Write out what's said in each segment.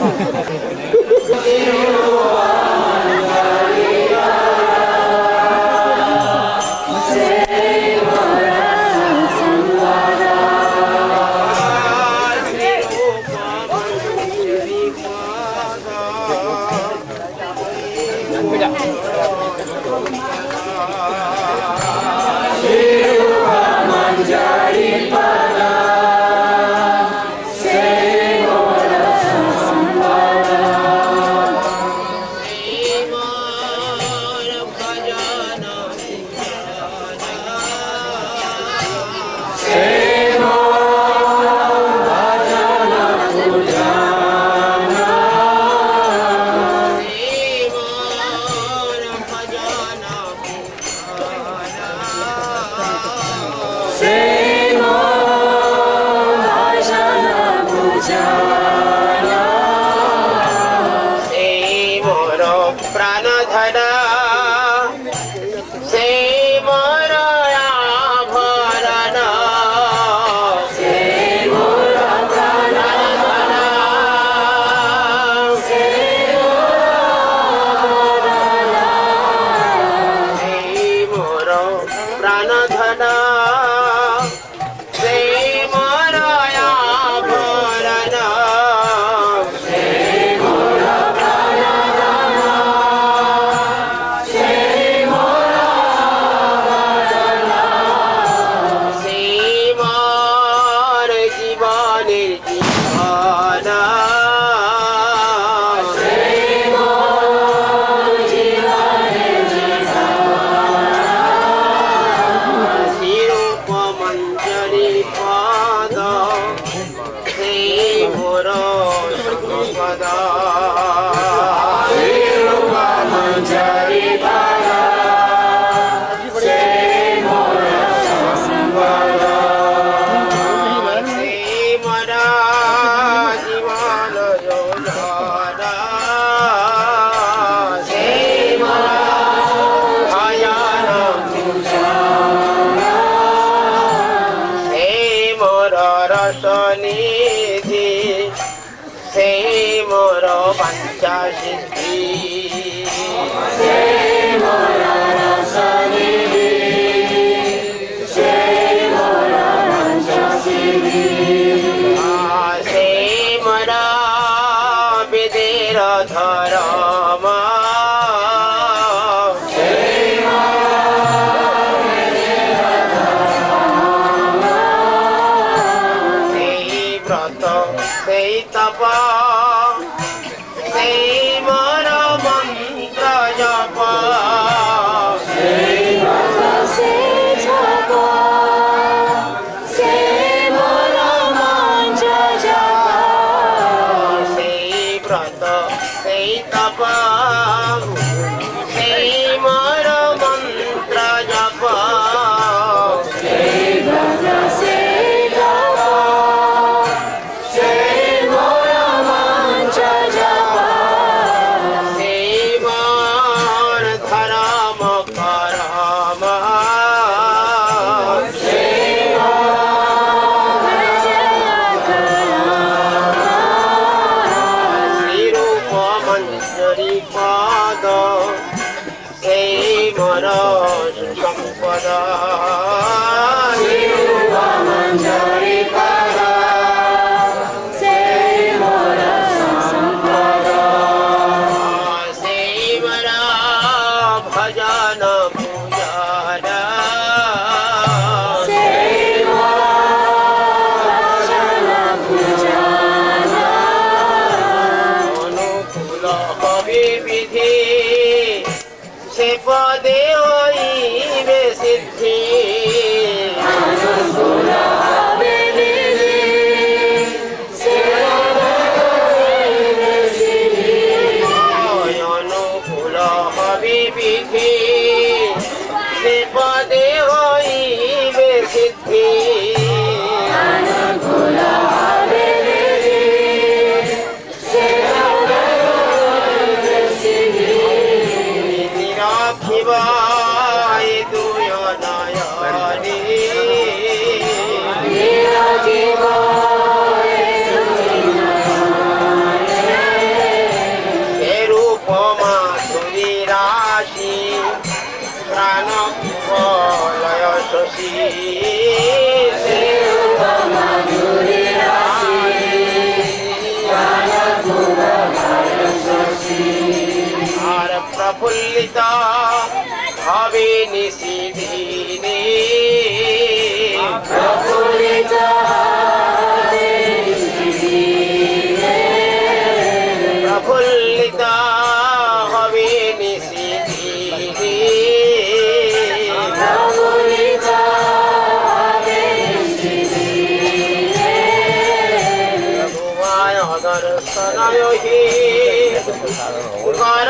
ハハハハ。 열이 받아 세입으로 넘어다 Wow. Shambhala Manjari Pada রাখিবাই দুয় নয়নে রূপমা তুমি রাশি প্রাণ লয় শশী। উল্লিতা হবে নিশিদিনে প্রফুল্লিতা হবে নিশিদিনে দর্শনায় হে। কর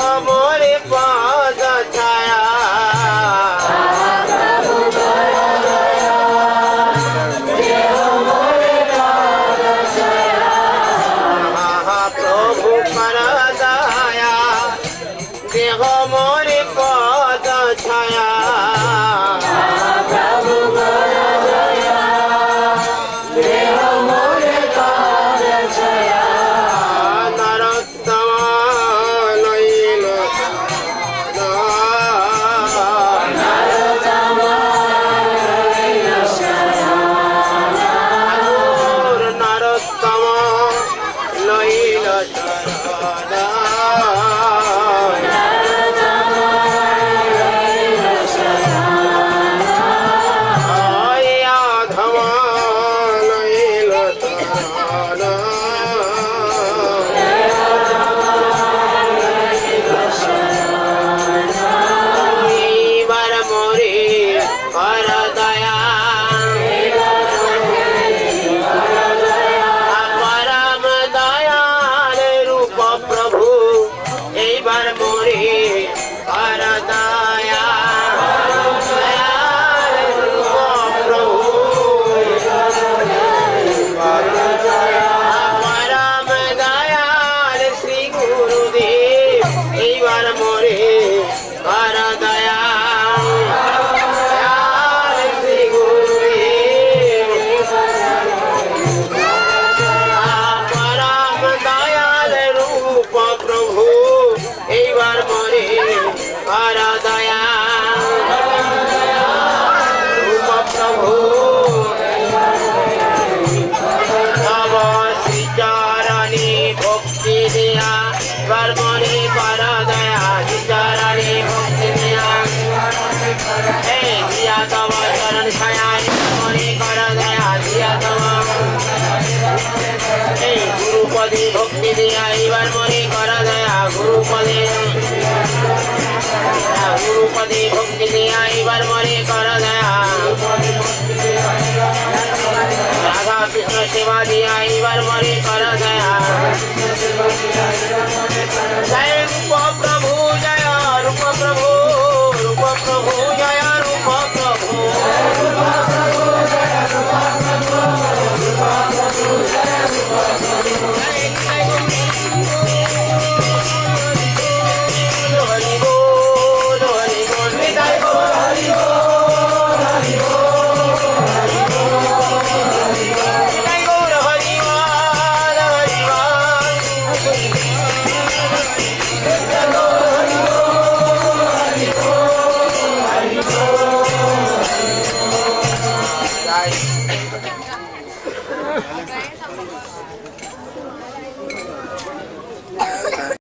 ভবরে পা পার্বণী পরদয়া বিচরণে ভক্তি হে দিয়া তব চরণ ছায়ানি মনে কর দয়া দিয়া তব। এই গুরুপদে ভক্তি দিয়া এবার মনে কর দয়া, গুরুপদে।